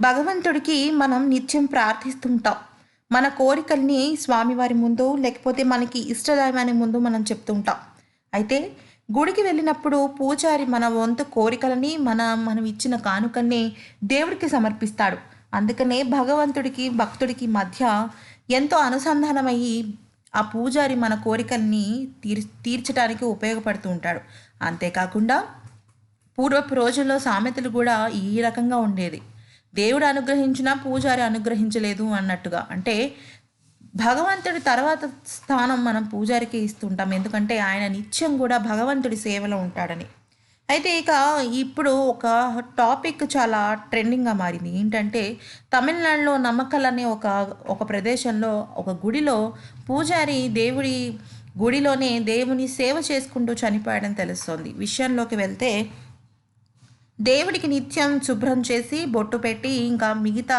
భగవంతుడికి మనం నిత్యం ప్రార్థిస్తుంటాం. మన కోరికల్ని స్వామివారి ముందు లేకపోతే మనకి ఇష్టదైవాని ముందు మనం చెప్తుంటాం. అయితే గుడికి వెళ్ళినప్పుడు పూజారి మన వంతు కోరికలని మన మనం ఇచ్చిన కానుకల్ని దేవుడికి సమర్పిస్తాడు. అందుకనే భగవంతుడికి భక్తుడికి మధ్య ఎంతో అనుసంధానమయ్యి ఆ పూజారి మన కోరికల్ని తీర్ తీర్చడానికి ఉపయోగపడుతూ ఉంటాడు. అంతేకాకుండా పూర్వపు రోజుల్లో సామెతలు కూడా ఈ రకంగా ఉండేది దేవుడు అనుగ్రహించినా పూజారి అనుగ్రహించలేదు అన్నట్టుగా. అంటే భగవంతుడి తర్వాత స్థానం మనం పూజారికి ఇస్తుంటాం. ఎందుకంటే ఆయన నిత్యం కూడా భగవంతుడి సేవలో ఉంటాడని. అయితే ఇక ఇప్పుడు ఒక టాపిక్ చాలా ట్రెండింగ్గా మారింది. ఏంటంటే తమిళనాడులో నమ్మకల్ అనే ఒక ఒక ప్రదేశంలో ఒక గుడిలో పూజారి దేవుడి గుడిలోనే దేవుని సేవ చేసుకుంటూ చనిపోయాడని తెలుస్తోంది. విషయంలోకి వెళ్తే దేవుడికి నిత్యం శుభ్రం చేసి బొట్టు పెట్టి ఇంకా మిగతా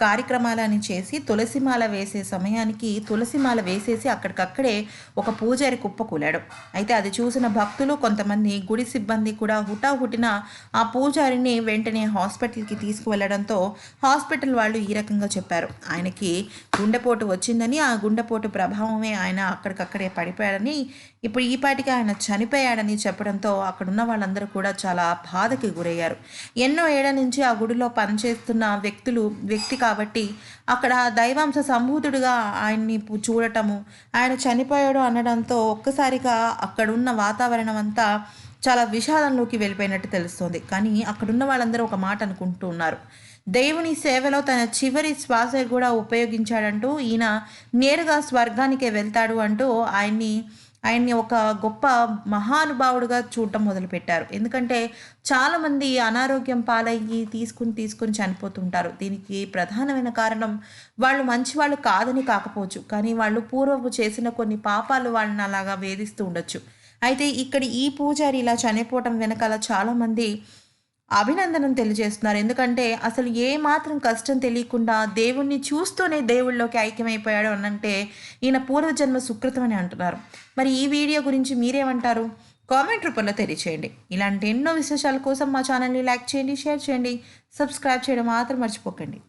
కార్యక్రమాలని చేసి తులసిమాల వేసే సమయానికి తులసిమాల వేసేసి అక్కడికక్కడే ఒక పూజారి కుప్పకూలాడు. అయితే అది చూసిన భక్తులు కొంతమంది గుడి సిబ్బంది కూడా హుటాహుటిన ఆ పూజారిని వెంటనే హాస్పిటల్కి తీసుకువెళ్ళడంతో హాస్పిటల్ వాళ్ళు ఈ రకంగా చెప్పారు. ఆయనకి గుండెపోటు వచ్చిందని ఆ గుండెపోటు ప్రభావమే ఆయన అక్కడికక్కడే పడిపోయాడని ఇప్పుడు ఈ పాటికి ఆయన చనిపోయాడని చెప్పడంతో అక్కడున్న వాళ్ళందరూ కూడా చాలా బాధకి గురయ్యారు. ఎన్నో ఏళ్ళ నుంచి ఆ గుడిలో పనిచేస్తున్న వ్యక్తులు వ్యక్తి కాబట్టి అక్కడ దైవాంశ సంభూతుడిగా ఆయన్ని చూడటము ఆయన చనిపోయాడు అనడంతో ఒక్కసారిగా అక్కడున్న వాతావరణం అంతా చాలా విషాదంలోకి వెళ్ళిపోయినట్టు తెలుస్తుంది. కానీ అక్కడున్న వాళ్ళందరూ ఒక మాట అనుకుంటూ ఉన్నారు. దేవుని సేవలో తన చివరి శ్వాస కూడా ఉపయోగించాడంటూ ఈయన నేరుగా స్వర్గానికే వెళ్తాడు అంటూ ఆయన్ని ఆయన్ని ఒక గొప్ప మహానుభావుడుగా చూడటం మొదలుపెట్టారు. ఎందుకంటే చాలామంది అనారోగ్యం పాలయ్యి తీసుకుని తీసుకుని చనిపోతుంటారు. దీనికి ప్రధానమైన కారణం వాళ్ళు మంచి వాళ్ళు కాదని కాకపోవచ్చు. కానీ వాళ్ళు పూర్వపు చేసిన కొన్ని పాపాలు వాళ్ళని అలాగా వేధిస్తూ ఉండొచ్చు. అయితే ఇక్కడ ఈ పూజారి ఇలా చనిపోవటం వెనకాల చాలామంది అభినందనం తెలియజేస్తున్నారు. ఎందుకంటే అసలు ఏ మాత్రం కష్టం తెలియకుండా దేవుణ్ణి చూస్తూనే దేవుళ్ళలోకి ఐక్యమైపోయాడు అనంటే ఈయన పూర్వజన్మ సుకృతం అని అంటున్నారు. మరి ఈ వీడియో గురించి మీరేమంటారు? కామెంట్ రూపంలో తెలియచేయండి. ఇలాంటి ఎన్నో విశేషాల కోసం మా ఛానల్ని లైక్ చేయండి షేర్ చేయండి సబ్స్క్రైబ్ చేయడం మాత్రం మర్చిపోకండి.